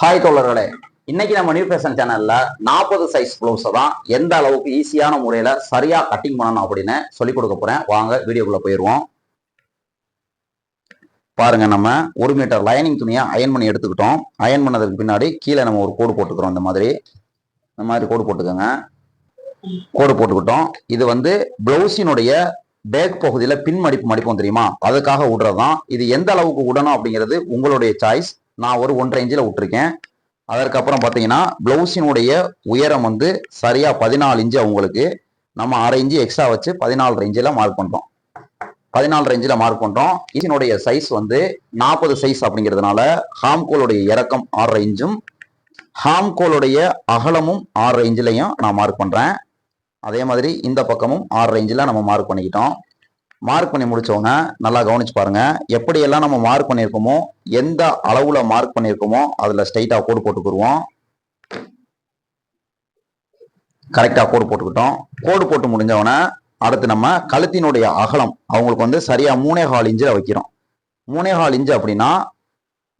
Hi தோழர்களே. இன்னைக்கு நம்ம நியூ ஃபேஷன் சேனல்ல நாற்பது சைஸ் ப்ளவுஸை தான் எந்த அளவுக்கு ஈஸியான முறையில சரியா கட்டிங் பண்ணணும் அப்படின்னு சொல்லி கொடுக்க போறேன். வாங்க வீடியோக்குள்ள போயிடுவோம். பாருங்க நம்ம ஒரு மீட்டர் லைனிங் துணியை அயன் பண்ணி எடுத்துக்கிட்டோம். அயன் பண்ணதுக்கு பின்னாடி கீழே நம்ம ஒரு கோடு போட்டுக்கிறோம். இந்த மாதிரி. இந்த மாதிரி கோடு போட்டுக்கோங்க. கோடு போட்டுக்கிட்டோம். இது வந்து பிளவுஸினுடைய பேக் பகுதியில் பின் மடிப்பு மடிப்போம் தெரியுமா? அதுக்காக விடுறதுதான் இது எந்த அளவுக்கு விடணும் அப்படிங்கிறது உங்களுடைய சாய்ஸ் நான் ஒரு ஒன்றரை இன்ச்சில் விட்டுருக்கேன். அதற்கப்புறம் பார்த்தீங்கன்னா ப்ளவுஸினுடைய உயரம் வந்து சரியாக பதினாலு இன்ச்சு அவங்களுக்கு நம்ம அரை இன்ச்சு எக்ஸ்ட்ரா வச்சு பதினாலு ரேஞ்சில் மார்க் பண்ணுறோம் பதினாலு ரேஞ்சில் மார்க் பண்ணுறோம் இதனுடைய சைஸ் வந்து நாற்பது சைஸ் அப்படிங்கிறதுனால ஹாம்கோலுடைய இறக்கம் ஆறு இன்ச்சும் ஹாம்கோலுடைய அகலமும் ஆறு இன்ச்சிலையும் நான் மார்க் பண்ணுறேன் அதே மாதிரி இந்த பக்கமும் ஆறு ரேஞ்சில் நம்ம மார்க் பண்ணிக்கிட்டோம். மார்க் பண்ணி முடிச்சவங்க நல்லா கவனிச்சு பாருங்க. எப்படியெல்லாம் நம்ம மார்க் பண்ணியிருக்கோமோ எந்த அளவுல மார்க் பண்ணியிருக்கோமோ அதுல ஸ்ட்ரைட்டா கோடு போட்டுக்கிடுவோம் கரெக்டா கோடு போட்டுக்கிட்டோம். கோடு போட்டு முடிஞ்சவொடனே அடுத்து நம்ம கழுத்தினுடைய அகலம் அவங்களுக்கு வந்து சரியா மூணே ஹால் இன்ச்சில் வைக்கிறோம். மூணே ஹால் இன்ச்சு அப்படின்னா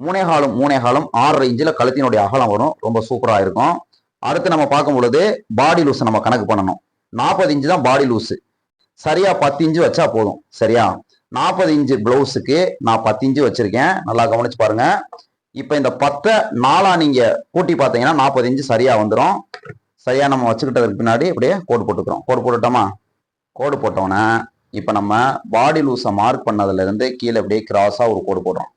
மூணே ஹாலும் மூணே ஹாலும் ஆறரை இன்ச்சில் கழுத்தினுடைய அகலம் வரும். ரொம்ப சூப்பரா இருக்கும். அடுத்து நம்ம பார்க்கும் பொழுது பாடி லூஸ் நம்ம கணக்கு பண்ணணும். நாற்பது இன்ச்சு தான் பாடி லூஸ் சரியா பத்து இன்ச்சு வச்சா போதும். சரியா? நாற்பது இன்ச்சு பிளவுஸுக்கு நான் பத்து இன்ச்சு வச்சிருக்கேன். நல்லா கவனிச்சு பாருங்க. இப்போ இந்த பத்தை நாலா நீங்க கூட்டி பார்த்தீங்கன்னா நாற்பது இன்ச்சு சரியா வந்துடும் சரியா நம்ம வச்சுக்கிட்டதுக்கு பின்னாடி அப்படியே கோடு போட்டுக்கிறோம். கோடு போட்டுட்டோமா? கோடு போட்டோன்னே இப்போ நம்ம பாடி லூஸை மார்க் பண்ணதுலேருந்து கீழே அப்படியே கிராஸாக ஒரு கோடு போடுறோம்.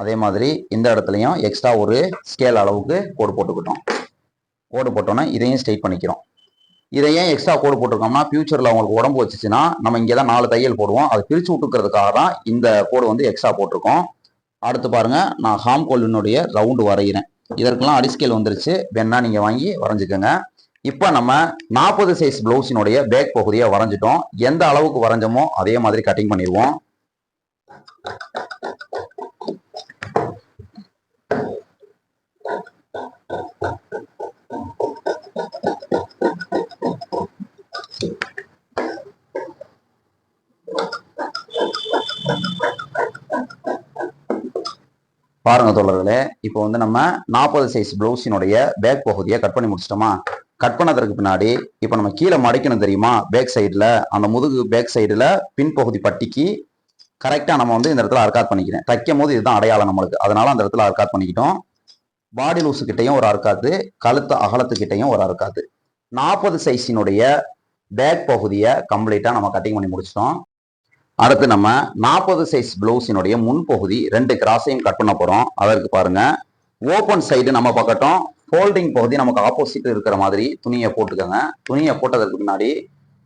அதே மாதிரி இந்த இடத்துலையும் எக்ஸ்ட்ரா ஒரு ஸ்கேல் அளவுக்கு கோடு போட்டுக்கிட்டோம். கோடு போட்டோன்னே இதையும் ஸ்ட்ரைட் பண்ணிக்கிறோம். இதை ஏன் எக்ஸ்ட்ரா கோடு போட்டிருக்கோம்னா ஃபியூச்சரில் அவங்களுக்கு உடம்பு வச்சுச்சுன்னா நம்ம இங்கே தான் நாலு தையல் போடுவோம். அதை பிரித்து விட்டுக்கிறதுக்காக தான் இந்த கோடு வந்து எக்ஸ்ட்ரா போட்டிருக்கோம். அடுத்து பாருங்கள் நான் ஹாம் கோலினுடைய ரவுண்டு வரைகிறேன். இதற்கெல்லாம் அடிஸ்கேல் வந்துருச்சு. வேணா நீங்கள் வாங்கி வரைஞ்சிக்கோங்க. இப்போ நம்ம நாற்பது சைஸ் ப்ளவுஸினுடைய பேக் பகுதியை வரைஞ்சிட்டோம். எந்த அளவுக்கு வரைஞ்சோமோ அதே மாதிரி கட்டிங் பண்ணிடுவோம். பாருங்க தோழர்களே இப்போ வந்து நம்ம நாற்பது சைஸ் பிளவுஸினுடைய பேக் பகுதியை கட் பண்ணி முடிச்சிட்டோமா? கட் பண்ணதற்கு பின்னாடி இப்போ நம்ம கீழே மடிக்கணும் தெரியுமா? பேக் சைடில் அந்த முதுகு பேக் சைடில் பின்பகுதி பட்டிக்கு கரெக்டாக நம்ம வந்து இந்த இடத்துல அர்க்காத் பண்ணிக்கிறேன். தைக்கும் போது இதுதான் அடையாளம் நம்மளுக்கு. அதனால அந்த இடத்துல அர்க்காத் பண்ணிக்கிட்டோம். பாடி லூஸு கிட்டையும் ஒரு அறுக்காது கழுத்து அகலத்துக்கிட்டையும் ஒரு அறுக்காது நாற்பது சைஸினுடைய பேக் பகுதியை கம்ப்ளீட்டாக நம்ம கட்டிங் பண்ணி முடிச்சிட்டோம். அடுத்து நம்ம நாற்பது சைஸ் பிளவுஸினுடைய முன்பகுதி ரெண்டு கிராஸையும் கட் பண்ண போகிறோம் அதற்கு பாருங்க. ஓப்பன் சைடு நம்ம பக்கட்டும் ஃபோல்டிங் பகுதி நமக்கு ஆப்போசிட் இருக்கிற மாதிரி துணியை போட்டுக்கோங்க. துணியை போட்டதற்கு முன்னாடி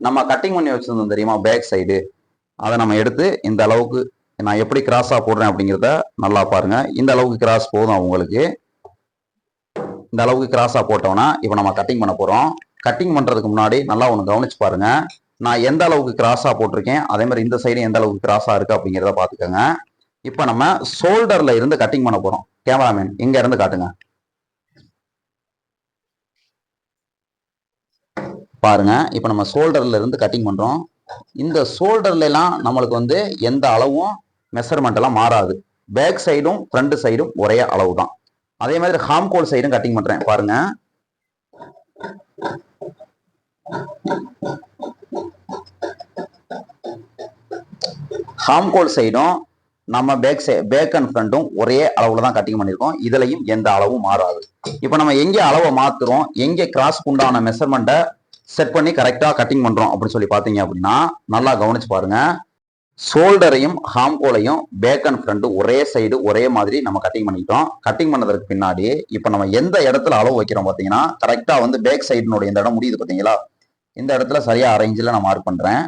நம்ம கட்டிங் பண்ணி வச்சுருந்தோம் தெரியுமா? பேக் சைடு அதை நம்ம எடுத்து இந்த அளவுக்கு நான் எப்படி கிராஸாக போடுறேன் அப்படிங்கிறத நல்லா பாருங்கள் இந்த அளவுக்கு கிராஸ் போதும் உங்களுக்கு இந்த அளவுக்கு கிராஸாக போட்டோம்னா இப்போ நம்ம கட்டிங் பண்ண போகிறோம் கட்டிங் பண்ணுறதுக்கு முன்னாடி நல்லா ஒன்று கவனிச்சு பாருங்கள் நான் எந்த அளவுக்கு கிராஸாக போட்டிருக்கேன்? அதே மாதிரி இந்த சைடு எந்த அளவுக்கு கிராஸாக இருக்கு அப்படிங்கிறத பார்த்துக்கோங்க. இப்போ நம்ம ஷோல்டரில் இருந்து கட்டிங் பண்ண போகிறோம் கேமராமேன் இங்கே இருந்து காட்டுங்க. பாருங்க இப்போ நம்ம ஷோல்டர்ல இருந்து கட்டிங் பண்ணுறோம் இந்த ஷோல்டர்லாம் நம்மளுக்கு வந்து எந்த அளவும் மெஷர்மெண்ட் எல்லாம் மாறாது. பேக் சைடும் ஃப்ரண்ட் சைடும் ஒரே அளவு தான். அதே மாதிரி ஹாம்கோல் சைடும் கட்டிங் பண்ணுறேன் பாருங்க. ஹாம்கோல் சைடும் நம்ம பேக் சை பேக் அண்ட் ஃப்ரண்ட்டும் ஒரே அளவில் தான் கட்டிங் பண்ணியிருக்கோம். இதுலையும் எந்த அளவும் மாறாது. இப்போ நம்ம எங்கே அளவை மாற்றுறோம் எங்கே கிராஸ் உண்டான மெஷர்மெண்ட்டை செட் பண்ணி கரெக்டாக கட்டிங் பண்றோம் அப்படின்னு சொல்லி பார்த்தீங்க அப்படின்னா நல்லா கவனிச்சு பாருங்க. ஷோல்டரையும் ஹாம்கோலையும் பேக் அண்ட் ஃப்ரண்ட் ஒரே சைடு ஒரே மாதிரி நம்ம கட்டிங் பண்ணிக்கிட்டோம். கட்டிங் பண்ணதற்கு பின்னாடி இப்போ நம்ம எந்த இடத்துல அளவு வைக்கிறோம் பார்த்தீங்கன்னா கரெக்டாக வந்து பேக் சைடுனுடைய இந்த இடம் முடியுது பார்த்தீங்களா? இந்த இடத்துல சரியாக அரை இன்ச்சில் நான் மார்க் பண்ணுறேன்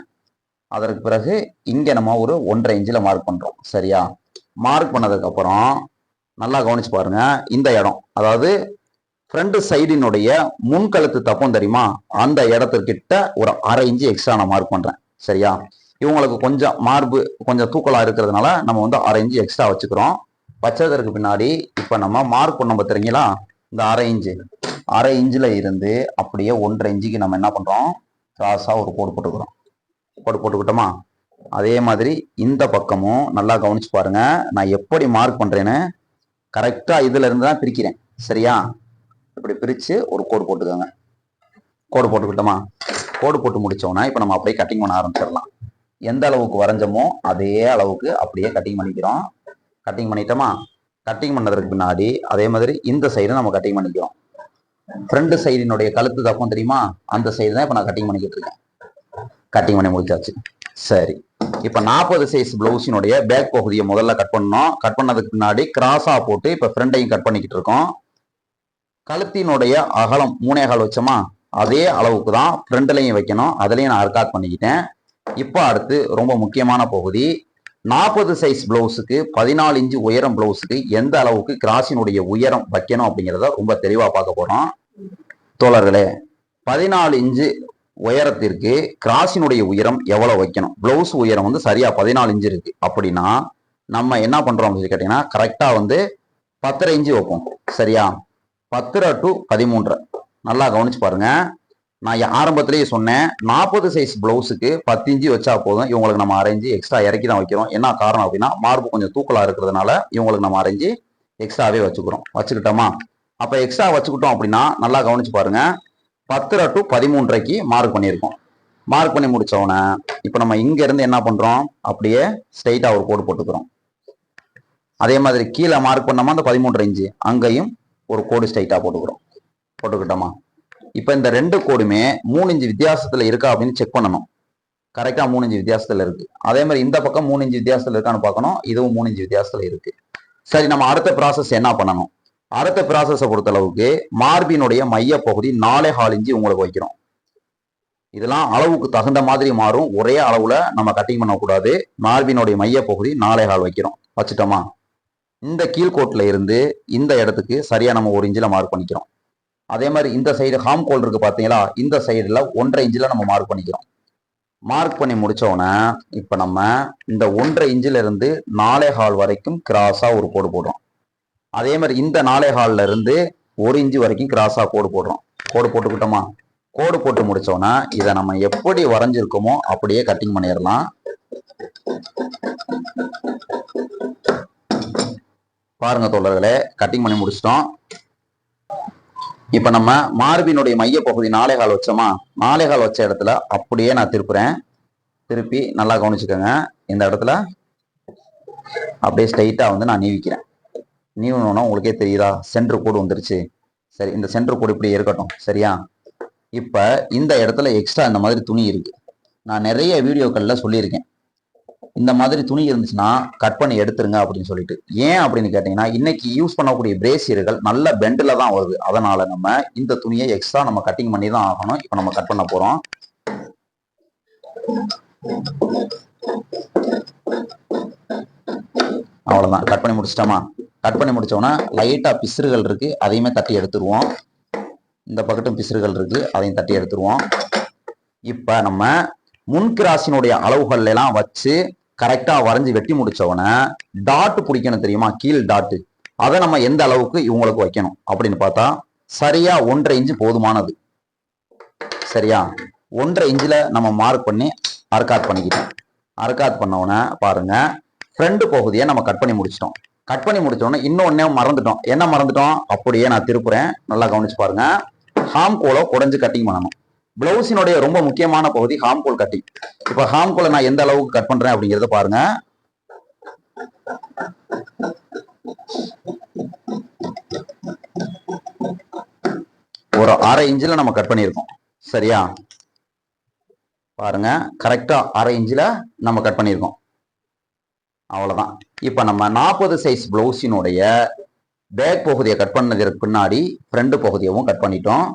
அதற்கு பிறகு இங்கே நம்ம ஒரு ஒன்றரை இன்ச்சில் மார்க் பண்ணுறோம் சரியா? மார்க் பண்ணதுக்கப்புறம் நல்லா கவனிச்சு பாருங்க. இந்த இடம் அதாவது ஃப்ரண்ட் சைடினுடைய முன்கழுத்து தப்பம் தெரியுமா? அந்த இடத்துக்கிட்ட ஒரு அரை இன்ச்சு எக்ஸ்ட்ரா நான் மார்க் பண்ணுறேன் சரியா? இவங்களுக்கு கொஞ்சம் மார்பு கொஞ்சம் தூக்கலாக இருக்கிறதுனால நம்ம வந்து அரை இன்ச்சு எக்ஸ்ட்ரா வச்சுக்கிறோம். வச்சதற்கு பின்னாடி இப்போ நம்ம மார்க் பண்ண பார்த்துறீங்களா இந்த அரை இன்ச்சு. அரை இன்ச்சில் இருந்து அப்படியே ஒன்றரை இன்ச்சுக்கு நம்ம என்ன பண்ணுறோம் கிராஸாக ஒரு கோடு போட்டுக்கிறோம். கோடு போட்டுக்கிட்டோமா? அதே மாதிரி இந்த பக்கமும் நல்லா கவனிச்சு பாருங்க. நான் எப்படி மார்க் பண்ணுறேன்னு கரெக்டாக இதுல இருந்து தான் பிரிக்கிறேன். சரியா? இப்படி பிரித்து ஒரு கோடு போட்டுக்கோங்க. கோடு போட்டுக்கிட்டோமா? கோடு போட்டு முடிச்சோன்னா இப்போ நம்ம அப்படியே கட்டிங் பண்ண ஆரம்பிச்சிடலாம். எந்த அளவுக்கு வரைஞ்சோமோ அதே அளவுக்கு அப்படியே கட்டிங் பண்ணிக்கிறோம். கட்டிங் பண்ணிட்டோமா? கட்டிங் பண்ணதுக்கு பின்னாடி அதே மாதிரி இந்த சைடு நம்ம கட்டிங் பண்ணிக்கிறோம். ஃப்ரண்ட் சைடினுடைய கழுத்து தப்பம் தெரியுமா? அந்த சைடு தான் இப்போ நான் கட்டிங் பண்ணிக்கிட்டு இருக்கேன். கட்டிங் பண்ணி முடிச்சாச்சு. சரி. இப்போ நாற்பது சைஸ் பிளவுஸினுடைய பேக் பகுதியை முதல்ல கட் பண்ணோம். கட் பண்ணதுக்கு பின்னாடி கிராஸாக போட்டு இப்போ ஃப்ரண்டையும் கட் பண்ணிக்கிட்டு இருக்கோம். கழுத்தினுடைய அகலம் மூணே கால் வச்சோமா அதே அளவுக்கு தான் ஃப்ரண்ட்லையும் வைக்கணும். அதுலேயும் நான் அர்காட் பண்ணிக்கிட்டேன். இப்போ அடுத்து ரொம்ப முக்கியமான பகுதி நாற்பது சைஸ் பிளவுஸுக்கு பதினாலு இன்ச்சு உயரம் பிளவுஸுக்கு எந்த அளவுக்கு கிராஸினுடைய உயரம் வைக்கணும் அப்படிங்கிறத ரொம்ப தெளிவாக பார்க்க போகிறோம் தோழர்களே பதினாலு இன்ச்சு உயரத்திற்கு கிராஸினுடைய உயரம் எவ்வளோ வைக்கணும்? பிளவுஸ் உயரம் வந்து சரியாக பதினாலு இன்ச்சு இருக்குது அப்படின்னா நம்ம என்ன பண்ணுறோம் அப்படின்னு கேட்டிங்கன்னா கரெக்டாக வந்து பத்தரை இன்ச்சு வைப்போம். சரியா? பத்தரை டு பதிமூன்றரை நல்லா கவனிச்சு பாருங்கள் நான் ஆரம்பத்திலேயே சொன்னேன் நாற்பது சைஸ் பிளவுஸுக்கு பத்து இஞ்சி வச்சா போதும். இவங்களுக்கு நம்ம அரைஞ்சு எக்ஸ்ட்ரா இறக்கி தான் வைக்கிறோம். என்ன காரணம் அப்படின்னா மார்பு கொஞ்சம் தூக்கலாக இருக்கிறதுனால இவங்களுக்கு நம்ம அரைஞ்சு எக்ஸ்ட்ராவே வச்சுக்கிறோம். வச்சுக்கிட்டோமா? அப்போ எக்ஸ்ட்ரா வச்சுக்கிட்டோம் அப்படின்னா நல்லா கவனிச்சு பாருங்க. பத்தரை டு பதிமூன்றரைக்கு மார்க் பண்ணியிருக்கோம். மார்க் பண்ணி முடிச்சவொடனே இப்போ நம்ம இங்கேருந்து என்ன பண்ணுறோம் அப்படியே ஸ்ட்ரைட்டாக ஒரு கோடு போட்டுக்கிறோம். அதே மாதிரி கீழே மார்க் பண்ணோமா அந்த பதிமூன்றரை இன்ச்சு அங்கேயும் ஒரு கோடு ஸ்ட்ரைட்டாக போட்டுக்கிறோம். போட்டுக்கிட்டோமா? இப்போ இந்த ரெண்டு கோடுமே மூணு இன்ச்சு வித்தியாசத்தில் இருக்கா அப்படின்னு செக் பண்ணணும். கரெக்டாக மூணு இன்ச்சு வித்தியாசத்தில் இருக்குது அதே மாதிரி இந்த பக்கம் மூணு இன்ச்சு வித்தியாசத்தில் இருக்கான்னு பார்க்கணும். இதுவும் மூணு இன்ச்சு வித்தியாசத்தில் இருக்குது சரி நம்ம அடுத்த ப்ராசஸ் என்ன பண்ணணும்? அடுத்த ப்ராசஸை பொறுத்த அளவுக்கு மார்பினுடைய மையப்பகுதி பகுதி நாலே ஹால் இன்ச்சு உங்களுக்கு வைக்கிறோம். இதெல்லாம் அளவுக்கு தகுந்த மாதிரி மாறும். ஒரே அளவில் நம்ம கட்டிங் பண்ணக்கூடாது. மார்பினுடைய மையப்பகுதி பகுதி நாலே ஹால் வைக்கிறோம். வச்சுட்டோமா? இந்த கீழ்கோட்டில் இருந்து இந்த இடத்துக்கு சரியாக நம்ம ஒரு இன்ச்சில் மார்க் பண்ணிக்கிறோம். அதே மாதிரி இந்த சைடு ஹாம் கோல் இருக்கு பார்த்தீங்களா? இந்த சைடில் ஒன்றரை இன்ச்சில் நம்ம மார்க் பண்ணிக்கிறோம். மார்க் பண்ணி முடித்தோடனே இப்போ நம்ம இந்த ஒன்றரை இன்ச்சிலிருந்து நாலே ஹால் வரைக்கும் கிராஸாக ஒரு கோடு போடுறோம். அதே மாதிரி இந்த நாலே ஹாலில் இருந்து ஒரு இன்ச்சு வரைக்கும் கிராஸாக கோடு போடுறோம். கோடு போட்டுக்கிட்டோமா? கோடு போட்டு முடித்தோன்னா இதை நம்ம எப்படி வரைஞ்சிருக்கோமோ அப்படியே கட்டிங் பண்ணிடலாம். பாருங்க தோழர்களே கட்டிங் பண்ணி முடிச்சிட்டோம். இப்ப நம்ம மார்பினுடைய மைய பகுதி நாலேகால் வச்சோமா நாலேகால் வச்ச இடத்துல அப்படியே நான் திருப்புறேன். திருப்பி நல்லா கவனிச்சுக்கோங்க. இந்த இடத்துல அப்படியே ஸ்ட்ரைட்டா வந்து நான் நீவிக்கிறேன். நீவணும்னா உங்களுக்கே தெரியுதா? சென்டர் கோடு வந்துருச்சு. சரி இந்த சென்டர் கோடு இப்படி இருக்கட்டும். சரியா? இப்ப இந்த இடத்துல எக்ஸ்ட்ரா இந்த மாதிரி துணி இருக்கு. நான் நிறைய வீடியோக்கள்ல சொல்லியிருக்கேன். இந்த மாதிரி துணி இருந்துச்சுன்னா கட் பண்ணி எடுத்துருங்க அப்படின்னு சொல்லிட்டு. ஏன் அப்படின்னு கேட்டீங்கன்னா இன்னைக்கு யூஸ் பண்ணக்கூடிய பிரேசியர்கள் நல்ல பெண்டில் தான் வருது. அதனால நம்ம இந்த துணியை எக்ஸ்ட்ரா நம்ம கட்டிங் பண்ணி தான் ஆகணும். இப்போ நம்ம கட் பண்ண போறோம். அவ்வளோதான் கட் பண்ணி முடிச்சிட்டோமா? கட் பண்ணி முடிச்சோன்னா லைட்டாக பிசுறுகள் இருக்கு. அதையுமே தட்டி எடுத்துருவோம். இந்த பக்கட்டும் பிசுறுகள் இருக்கு. அதையும் தட்டி எடுத்துருவோம். இப்போ நம்ம முன்கிராசினுடைய அளவுகள் எல்லாம் வச்சு கரெக்டாக வரைஞ்சி வெட்டி முடிச்சவொடனே டாட் பிடிக்கணும் தெரியுமா? கீழ் டாட்டு அதை நம்ம எந்த அளவுக்கு இவங்களுக்கு வைக்கணும்? அப்படின்னு பார்த்தா சரியா ஒன்றரை இன்ச்சு போதுமானது. சரியா? ஒன்றரை இன்ச்சில் நம்ம மார்க் பண்ணி அர்க்காத் பண்ணிக்கிட்டோம். அர்க்காத் பண்ண பாருங்க. ஃப்ரண்ட் பகுதியை நம்ம கட் பண்ணி முடிச்சிட்டோம். கட் பண்ணி முடிச்சோடனே இன்னொன்னே மறந்துட்டோம். என்ன மறந்துட்டோம்? அப்படியே நான் திருப்புறேன். நல்லா கவனிச்சு பாருங்க. ஹாம் கோலோ குடஞ்சு கட்டிங் பண்ணணும். பிளவுஸினுடைய ரொம்ப முக்கியமான பகுதி ஹாம் கோல் கட்டிங் இப்ப ஹாம் கோலை நான் எந்த அளவுக்கு கட் பண்றேன் அப்படிங்கறத பாருங்க. ஒரு அரை இன்ச்சில் நம்ம கட் பண்ணியிருக்கோம். சரியா? பாருங்க கரெக்டா அரை இன்ச்சில் நம்ம கட் பண்ணியிருக்கோம். அவ்வளோதான் இப்போ நம்ம நாற்பது சைஸ் பிளவுஸினுடைய பேக் பகுதியை கட் பண்ணதுக்கு பின்னாடி ஃப்ரண்ட் பகுதியவும் கட் பண்ணிட்டோம்.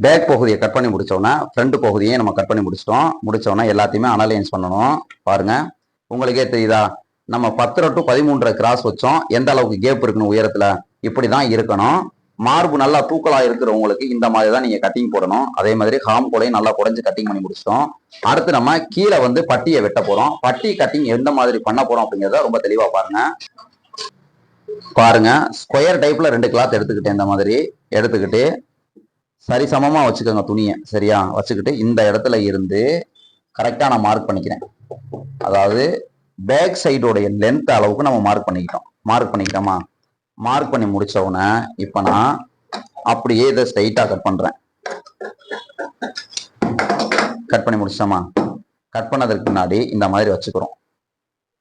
பேக் பகுதியை கட் பண்ணி முடிச்சோன்னா ஃப்ரண்ட் பகுதியை நம்ம கட் பண்ணி முடிச்சிட்டோம். முடிச்சோன்னா எல்லாத்தையுமே அனலைன்ஸ் பண்ணணும். பாருங்க. உங்களுக்கே தெரியுதா? நம்ம பத்தரை டு பதிமூன்றரை கிராஸ் வச்சோம். எந்த அளவுக்கு கேப் இருக்கணும் உயரத்துல? இப்படிதான் இருக்கணும். மார்பு நல்லா தூக்கலா இருக்கிறவங்களுக்கு இந்த மாதிரி தான் நீங்க கட்டிங் போடணும். அதே மாதிரி ஹாம் கூடையும் நல்லா குறைஞ்சு கட்டிங் பண்ணி முடிச்சிட்டோம். அடுத்து நம்ம கீழே வந்து பட்டியை வெட்ட போறோம். பட்டி கட்டிங் எந்த மாதிரி பண்ண போறோம் அப்படிங்கறத ரொம்ப தெளிவா பாருங்க. பாருங்க. ஸ்கொயர் டைப்ல ரெண்டு கிளாத் எடுத்துக்கிட்டேன் இந்த மாதிரி. எடுத்துக்கிட்டு சரி சமமாக வச்சுக்கோங்க துணியை. சரியா? வச்சுக்கிட்டு இந்த இடத்துல இருந்து கரெக்டாக நான் மார்க் பண்ணிக்கிறேன். அதாவது பேக் சைடோடைய லென்த் அளவுக்கு நம்ம மார்க் பண்ணிக்கிட்டோம். மார்க் பண்ணிக்கிட்டோமா? மார்க் பண்ணி முடிச்ச உடனே இப்போ நான் அப்படியே இதை ஸ்ட்ரைட்டாக கட் பண்ணுறேன் கட் பண்ணி முடிச்சிட்டோமா? கட் பண்ணதற்கு முன்னாடி இந்த மாதிரி வச்சுக்கிறோம்.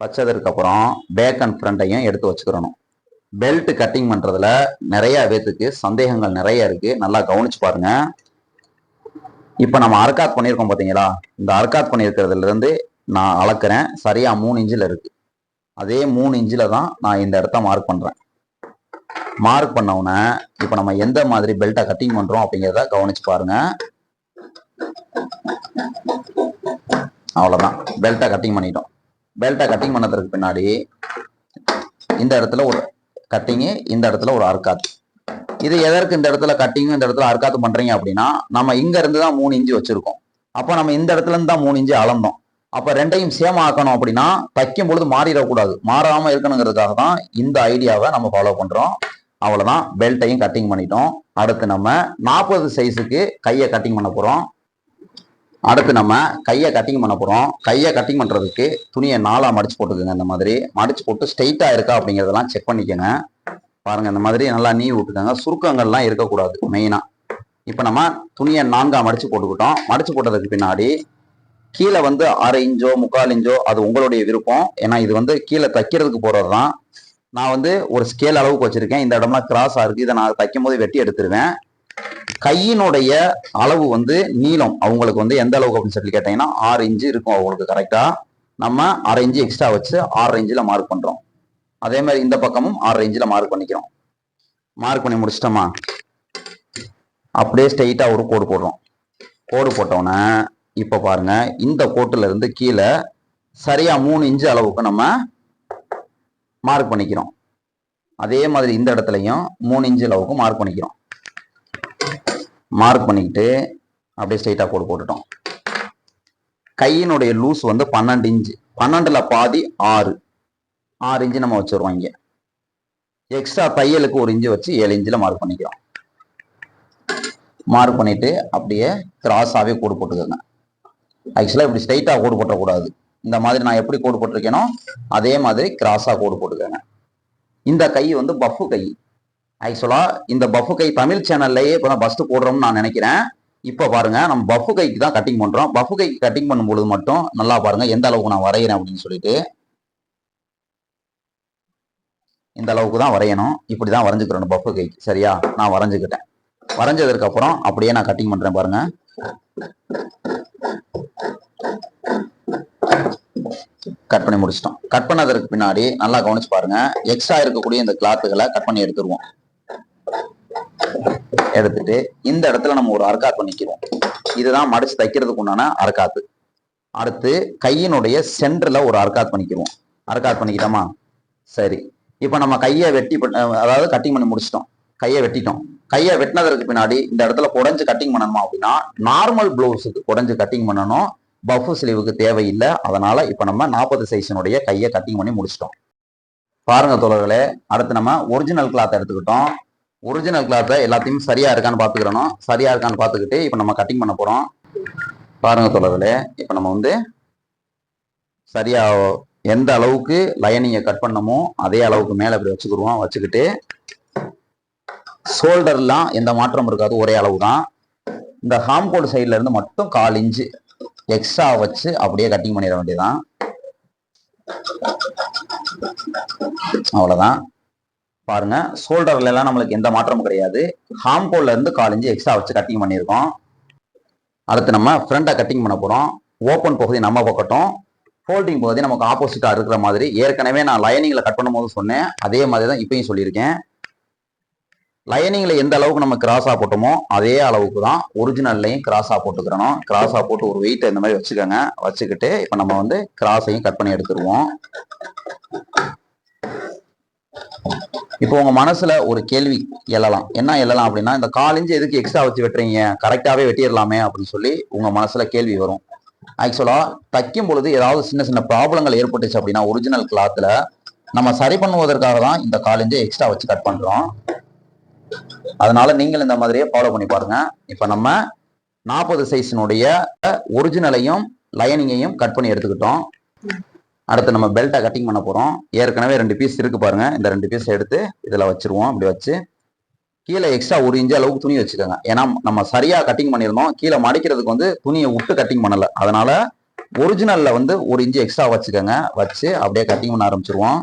வச்சதற்கப்புறம் பேக் அண்ட் ஃப்ரண்ட்டையும் எடுத்து வச்சுக்கிறணும். பெல்ட் கட்டிங் பண்ணுறதுல நிறைய பேத்துக்கு சந்தேகங்கள் நிறைய இருக்கு. நல்லா கவனிச்சு பாருங்க. இப்போ நம்ம அர்க்காத் பண்ணியிருக்கோம் பார்த்தீங்களா இந்த அர்க்காத் பண்ணியிருக்கிறதுலேருந்து நான் அளக்குறேன். சரியா மூணு இன்ச்சில் இருக்கு. அதே மூணு இன்ச்சில் தான் நான் இந்த இடத்த மார்க் பண்ணுறேன் மார்க் பண்ணவுடனே இப்போ நம்ம எந்த மாதிரி பெல்ட்டை கட்டிங் பண்ணுறோம் அப்படிங்கிறத கவனிச்சு பாருங்க. அவ்வளோதான் பெல்ட்டை கட்டிங் பண்ணிட்டோம். பெல்ட்டை கட்டிங் பண்ணதுக்கு பின்னாடி இந்த இடத்துல ஒரு கட்டிங்கு இந்த இடத்துல ஒரு அர்க்காத்து இது எதற்கு இந்த இடத்துல கட்டிங்கும் இந்த இடத்துல அர்க்காத்து பண்றீங்க அப்படின்னா நம்ம இங்க இருந்து தான் மூணு இன்ச்சு வச்சிருக்கோம். அப்போ நம்ம இந்த இடத்துல இருந்து தான் மூணு இன்ச்சு அளந்தோம். அப்போ ரெண்டையும் சேம் ஆக்கணும் அப்படின்னா தைக்கும் பொழுது மாறிடக்கூடாது. மாறாமல் இருக்கணுங்கிறதுக்காக தான் இந்த ஐடியாவை நம்ம ஃபாலோ பண்ணுறோம் அவ்வளோதான் பெல்ட்டையும் கட்டிங் பண்ணிட்டோம். அடுத்து நம்ம நாற்பது சைஸுக்கு கையை கட்டிங் பண்ண போகிறோம் அடுத்து நம்ம கையை கட்டிங் பண்ண போகிறோம் கையை கட்டிங் பண்ணுறதுக்கு துணியை நாலாக மடிச்சு போட்டுக்கோங்க இந்த மாதிரி. மடிச்சு போட்டு ஸ்ட்ரைட்டாக இருக்கா அப்படிங்கிறதெல்லாம் செக் பண்ணிக்கோங்க. பாருங்கள் இந்த மாதிரி நல்லா நீ விட்டுக்கோங்க. சுருக்கங்கள்லாம் இருக்கக்கூடாது மெயினாக இப்போ நம்ம துணியை நான்காக மடிச்சு போட்டுக்கிட்டோம். மடிச்சு போட்டதுக்கு பின்னாடி கீழே வந்து அரை இன்ச்சோ முக்கால் இன்ச்சோ அது உங்களுடைய விருப்பம். ஏன்னா இது வந்து கீழே தைக்கிறதுக்கு போகிறது தான் நான் வந்து ஒரு ஸ்கேல் அளவுக்கு வச்சுருக்கேன். இந்த இடம்லாம் கிராஸாக இருக்குது இதை நான் தைக்கும் போது வெட்டி எடுத்துருவேன். கையினுடைய அளவு வந்து நீளம். அவங்களுக்கு வந்து எந்த அளவுக்கு அப்படின்னு சொல்லி கேட்டீங்கன்னா ஆறு இன்ச்சு இருக்கும் அவங்களுக்கு கரெக்டா நம்ம அரை இன்ச்சு எக்ஸ்ட்ரா வச்சு ஆறு இன்ச்சில் மார்க் பண்ணுறோம் அதே மாதிரி இந்த பக்கமும் ஆறு இன்ச்சில் மார்க் பண்ணிக்கிறோம். மார்க் பண்ணி முடிச்சிட்டோமா? அப்படியே ஸ்ட்ரெயிட்டா ஒரு கோடு போடுறோம். கோடு போட்டோன்னே இப்போ பாருங்க இந்த கோட்டுல இருந்து கீழே சரியா மூணு இன்ச்சு அளவுக்கு நம்ம மார்க் பண்ணிக்கிறோம். அதே மாதிரி இந்த இடத்துலையும் மூணு இன்ச்சு அளவுக்கு மார்க் பண்ணிக்கிறோம். மார்க் பண்ணிக்கிட்டு அப்படியே ஸ்ட்ரைட்டாக கோடு போட்டுட்டோம். கையினுடைய லூஸ் வந்து பன்னெண்டு இன்ச்சு பன்னெண்டில் பாதி ஆறு. ஆறு இன்ச்சு நம்ம வச்சிருவோம் இங்கே. எக்ஸ்ட்ரா தையலுக்கு ஒரு இன்ச்சு வச்சு ஏழு இன்ச்சில் மார்க் பண்ணிக்கிறோம். மார்க் பண்ணிவிட்டு அப்படியே கிராஸாகவே கோடு போட்டுக்கோங்க. ஆக்சுவலாக இப்படி ஸ்ட்ரைட்டாக கோடு போட்டக்கூடாது. இந்த மாதிரி நான் எப்படி கோடு போட்டிருக்கேனோ அதே மாதிரி கிராஸாக கோடு போட்டுக்கோங்க. இந்த கை வந்து பஃப்பு கை. ஆக்சுவலாக இந்த பஃபு கை தமிழ் சேனல்லையே இப்போ தான் ஃபஸ்ட்டு போடுறோம்னு நான் நினைக்கிறேன். இப்போ பாருங்கள் நம்ம பஃபு கைக்கு தான் கட்டிங் பண்ணுறோம் பஃபு கைக்கு கட்டிங் பண்ணும்பொழுது மட்டும் நல்லா பாருங்கள் எந்த அளவுக்கு நான் வரைகிறேன் அப்படின்னு சொல்லிட்டு. இந்த அளவுக்கு தான் வரையணும். இப்படி தான் வரைஞ்சிக்கிறோம் பஃபு கைக்கு சரியா? நான் வரைஞ்சிக்கிட்டேன். வரைஞ்சதுக்கப்புறம் அப்படியே நான் கட்டிங் பண்ணுறேன் பாருங்கள் கட் பண்ணி முடிச்சிட்டோம். கட் பண்ணதற்கு பின்னாடி நல்லா கவனிச்சு பாருங்க. எக்ஸ்ட்ரா இருக்கக்கூடிய இந்த கிளாத்துகளை கட் பண்ணி எடுத்துருவோம். எடுத்துட்டு இந்த இடத்துல நம்ம ஒரு அரக்காத்து பண்ணிக்கிறோம் இதுதான் மடிச்சு தைக்கிறதுக்கு உண்டான அரக்காத்து அடுத்து கையினுடைய சென்டர்ல ஒரு அரக்காத்து பண்ணிக்கிறோம். அரக்காத்து பண்ணிக்கிட்டோமா? சரி. இப்போ நம்ம கையை வெட்டி அதாவது கட்டிங் பண்ணி முடிச்சிட்டோம். கையை வெட்டிட்டோம். கையை வெட்டினதற்கு பின்னாடி இந்த இடத்துல குடஞ்சு கட்டிங் பண்ணணுமா அப்படின்னா நார்மல் ப்ளவுஸுக்கு குடஞ்சு கட்டிங் பண்ணணும். பஃபு ஸ்லீவுக்கு தேவையில்லை. அதனால இப்போ நம்ம நாற்பது சைஸினுடைய கையை கட்டிங் பண்ணி முடிச்சிட்டோம். பாருங்க தோழர்களே அடுத்து நம்ம ஒரிஜினல் கிளாத் எடுத்துக்கிட்டோம். ஒரிஜினல் கிளாத்தை எல்லாத்தையும் சரியா இருக்கான்னு பார்த்துக்கிறோம் சரியா இருக்கான்னு பார்த்துக்கிட்டு இப்போ நம்ம கட்டிங் பண்ண போறோம். பாருங்க தோழர்களே இப்போ நம்ம வந்து சரியா எந்த அளவுக்கு லைனிங்கை கட் பண்ணமோ அதே அளவுக்கு மேலே இப்படி வச்சுக்கிடுவோம். வச்சுக்கிட்டு ஷோல்டர்லாம் எந்த மாற்றமும் இருக்காது. ஒரே அளவு தான் இந்த ஹாம்கோல் சைட்ல இருந்து மட்டும் கால் இன்ச்சு எக்ஸ்ட்ரா வச்சு அப்படியே கட்டிங் பண்ணிட வேண்டியதுதான். அவ்வளவுதான். பாருங்க ஷோல்டர்ல எல்லாம் நம்மளுக்கு எந்த மாற்றமும் கிடையாது. ஹாம்கோல்ல இருந்து கால் இன்ச்சு எக்ஸ்ட்ரா வச்சு கட்டிங் பண்ணியிருக்கோம். அடுத்து நம்ம ஃப்ரண்டை கட்டிங் பண்ண போறோம். ஓப்பன் பகுதி நம்ம பக்கட்டும். ஃபோல்டிங் பகுதி நமக்கு ஆப்போசிட்டா இருக்கிற மாதிரி. ஏற்கனவே நான் லைனிங்ல கட் பண்ணும்போது சொன்னேன். அதே மாதிரி தான் இப்பயும் சொல்லியிருக்கேன். லைனிங்ல எந்த அளவுக்கு நம்ம கிராஸா போட்டோமோ அதே அளவுக்கு தான் ஒரிஜினல்லையும் கிராஸா போட்டுக்கிறோம் கிராஸா போட்டு ஒரு வெயிட் இந்த மாதிரி வச்சுக்கோங்க. வச்சுக்கிட்டு இப்போ நம்ம வந்து கிராஸையும் கட் பண்ணி எடுத்துருவோம். இப்போ உங்க மனசுல ஒரு கேள்வி எழலாம். என்ன எழலாம் அப்படின்னா இந்த காலிஞ்சு எதுக்கு எக்ஸ்ட்ரா வச்சு வெட்டுறீங்க? கரெக்டாவே வெட்டிடலாமே அப்படின்னு சொல்லி உங்க மனசுல கேள்வி வரும். ஆக்சுவலா தைக்கும் பொழுது ஏதாவது சின்ன சின்ன ப்ராப்ளங்கள் ஏற்பட்டுச்சு அப்படின்னா ஒரிஜினல் கிளாத்ல நம்ம சரி பண்ணுவதற்காக தான் இந்த காலிஞ்சை எக்ஸ்ட்ரா வச்சு கட் பண்றோம். அதனால நீங்கள் இந்த மாதிரியே ஃபாலோ பண்ணி பாருங்க. இப்ப நம்ம நாற்பது சைஸினுடைய ஒரிஜினலையும் லைனிங்கையும் கட் பண்ணி எடுத்துக்கிட்டோம். அடுத்து நம்ம பெல்ட்டை கட்டிங் பண்ண போகிறோம் ஏற்கனவே ரெண்டு பீஸ் இருக்கு பாருங்க. இந்த ரெண்டு பீஸ் எடுத்து இதில் வச்சிருவோம். அப்படி வச்சு கீழே எக்ஸ்ட்ரா ஒரு இன்ச்சு அளவுக்கு துணி வச்சுக்கோங்க. ஏன்னா நம்ம சரியாக கட்டிங் பண்ணியிருந்தோம். கீழே மடிக்கிறதுக்கு வந்து துணியை விட்டு கட்டிங் பண்ணலை. அதனால ஒரிஜினலில் வந்து ஒரு இன்ச்சு எக்ஸ்ட்ரா வச்சுக்கோங்க. வச்சு அப்படியே கட்டிங் பண்ண ஆரம்பிச்சிருவோம்.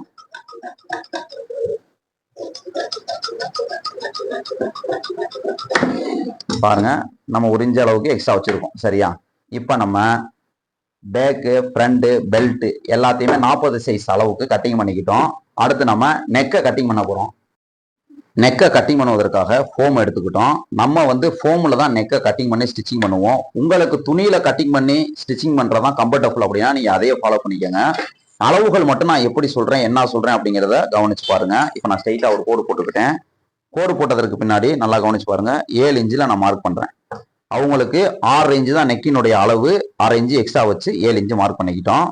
பாருங்க. நம்ம ஒரு இன்ச்சு அளவுக்கு எக்ஸ்ட்ரா வச்சிருக்கோம். சரியா? இப்போ நம்ம பேக்கு ஃப்ரண்ட்டு பெல்ட்டு எல்லாத்தையுமே நாற்பது சைஸ் அளவுக்கு கட்டிங் பண்ணிக்கிட்டோம். அடுத்து நம்ம நெக்கை கட்டிங் பண்ண போகிறோம் நெக்கை கட்டிங் பண்ணுவதற்காக ஃபோம் எடுத்துக்கிட்டோம். நம்ம வந்து ஃபோமில் தான் நெக்கை கட்டிங் பண்ணி ஸ்டிச்சிங் பண்ணுவோம். உங்களுக்கு துணியில் கட்டிங் பண்ணி ஸ்டிச்சிங் பண்ணுறது தான் கம்ஃபர்டபுள் அப்படின்னா நீங்கள் அதையே ஃபாலோ பண்ணிக்கோங்க. அளவுகள் மட்டும் நான் எப்படி சொல்கிறேன் என்ன சொல்கிறேன் அப்படிங்கிறத கவனிச்சு பாருங்கள் இப்போ நான் ஸ்ட்ரைட்டாக ஒரு கோடு போட்டுக்கிட்டேன். கோடு போட்டதற்கு பின்னாடி நல்லா கவனிச்சு பாருங்கள் ஏழு இன்ச்சில் நான் மார்க் பண்ணுறேன் அவங்களுக்கு ஆறு இன்ச்சு தான் நெக்கினுடைய அளவு. ஆறு இன்ச்சு எக்ஸ்ட்ரா வச்சு ஏழு இன்ச்சு மார்க் பண்ணிக்கிட்டோம்.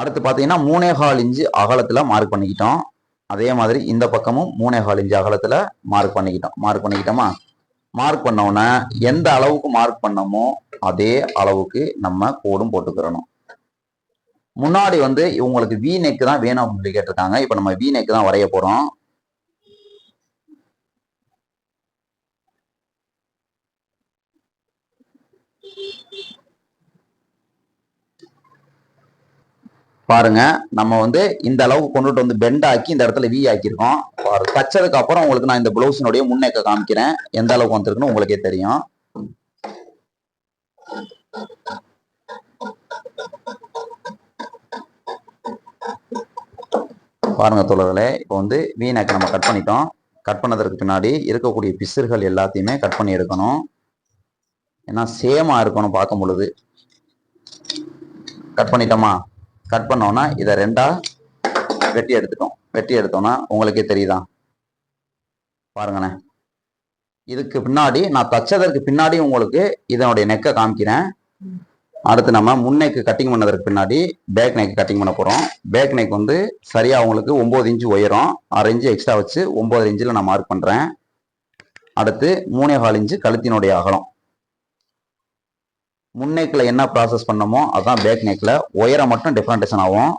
அடுத்து பார்த்தீங்கன்னா மூணே கால் இன்ச்சு அகலத்தில் மார்க் பண்ணிக்கிட்டோம். அதே மாதிரி இந்த பக்கமும் மூணே கால் இன்ச்சு அகலத்தில் மார்க் பண்ணிக்கிட்டோம். மார்க் பண்ணிக்கிட்டோமா? மார்க் பண்ணோன்னே எந்த அளவுக்கு மார்க் பண்ணமோ அதே அளவுக்கு நம்ம கோடும் போட்டுக்கிறணும். முன்னாடி வந்து இவங்களுக்கு வி நெக்கு தான் வேணும் அப்படின்னு கேட்டிருக்காங்க. இப்போ நம்ம வி நெக்கு தான் வரைய போகிறோம் பாருங்க நம்ம வந்து இந்த அளவுக்கு கொண்டுட்டு வந்து பெண்ட் ஆக்கி இந்த இடத்துல வி ஆக்கியிருக்கோம். பாரு தச்சதுக்கு அப்புறம் உங்களுக்கு நான் இந்த பிளவுஸினுடைய முன்னேக்க காமிக்கிறேன். எந்த அளவுக்கு வந்திருக்குன்னு உங்களுக்கே தெரியும். பாருங்க தோழர்களே இப்போ வந்து வீணாக்கி நம்ம கட் பண்ணிட்டோம். கட் பண்ணதற்கு பின்னாடி இருக்கக்கூடிய பிசுறுகள் எல்லாத்தையுமே கட் பண்ணி எடுக்கணும். ஏன்னா சேமாக இருக்கணும் பார்க்கும் பொழுது. கட் பண்ணிட்டோமா? கட் பண்ணோன்னா இதை ரெண்டாக வெட்டி எடுத்துட்டோம். வெட்டி எடுத்தோன்னா உங்களுக்கே தெரியுதா? பாருங்கண்ணே. இதுக்கு பின்னாடி நான் தச்சதற்கு பின்னாடி உங்களுக்கு இதனுடைய நெக்கை காமிக்கிறேன். அடுத்து நம்ம முன்னைக்கு கட்டிங் பண்ணதற்கு பின்னாடி பேக் நெக் கட்டிங் பண்ண போகிறோம் பேக் நெக் வந்து சரியாக உங்களுக்கு ஒம்பது இன்ச்சு உயரம். ஆறு இன்ச்சு எக்ஸ்ட்ரா வச்சு ஒம்பது இன்ச்சில் நான் மார்க் பண்ணுறேன் அடுத்து மூணே கால் இன்ச்சு கழுத்தினுடைய அகலம். முன்னேக்கில் என்ன ப்ராசஸ் பண்ணமோ அதுதான் பேக் நெக்கில் ஒயரை மட்டும் டிஃப்ரெண்டேஷன் ஆகும்.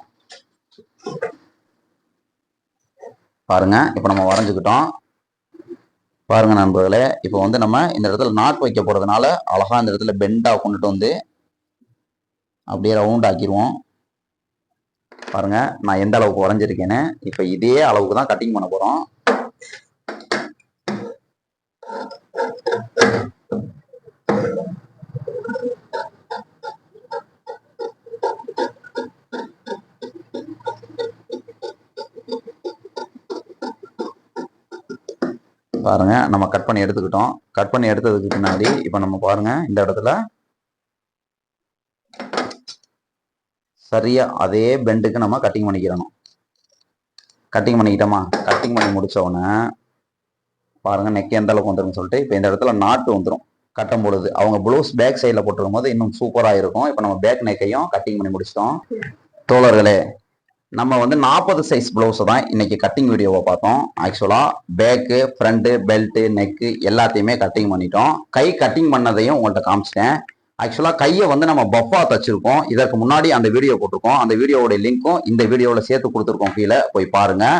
பாருங்க இப்போ நம்ம வரைஞ்சிக்கிட்டோம். பாருங்க நண்பர்களே இப்போ வந்து நம்ம இந்த இடத்துல நாட் வைக்க போகிறதுனால அழகாக இந்த இடத்துல பெண்டாக கொண்டுட்டு வந்து அப்படியே ரவுண்ட் ஆக்கிடுவோம். பாருங்க நான் எந்த அளவுக்கு வரைஞ்சிருக்கேன்னு இப்போ இதே அளவுக்கு தான் கட்டிங் பண்ண போகிறோம் பாருங்க நம்ம கட் பண்ணி எடுத்துக்கிட்டோம். கட் பண்ணி எடுத்ததுக்கு பின்னாடி இப்போ நம்ம பாருங்க இந்த இடத்துல சரியா அதே பெண்டுக்கு நம்ம கட்டிங் பண்ணிக்கிறணும். கட்டிங் பண்ணிக்கிட்டோமா? கட்டிங் பண்ணி முடிச்ச உடனே பாருங்க நெக் எந்த அளவுக்கு வந்துடும் சொல்லிட்டு இப்போ இந்த இடத்துல நாட்டு வந்துடும் கட்டும் பொழுது அவங்க ப்ளவுஸ் பேக் சைடில் போட்டிருக்கும் போது இன்னும் சூப்பராக இருக்கும். இப்போ நம்ம பேக் நெக்கையும் கட்டிங் பண்ணி முடிச்சிட்டோம். தோழர்களே நம்ம வந்து நாற்பது சைஸ் ப்ளவுஸை தான் இன்னைக்கு கட்டிங் வீடியோவை பார்த்தோம். ஆக்சுவலாக பேக்கு ஃப்ரண்ட்டு பெல்ட்டு நெக்கு எல்லாத்தையுமே கட்டிங் பண்ணிட்டோம். கை கட்டிங் பண்ணதையும் உங்கள்கிட்ட காமிச்சிட்டேன். ஆக்சுவலாக கையை வந்து நம்ம பஃபா தச்சிருக்கோம். இதற்கு முன்னாடி அந்த வீடியோ போட்டிருக்கோம். அந்த வீடியோவோட லிங்க்கும் இந்த வீடியோவில் சேர்த்து கொடுத்துருக்கோம் கீழே. போய் பாருங்கள்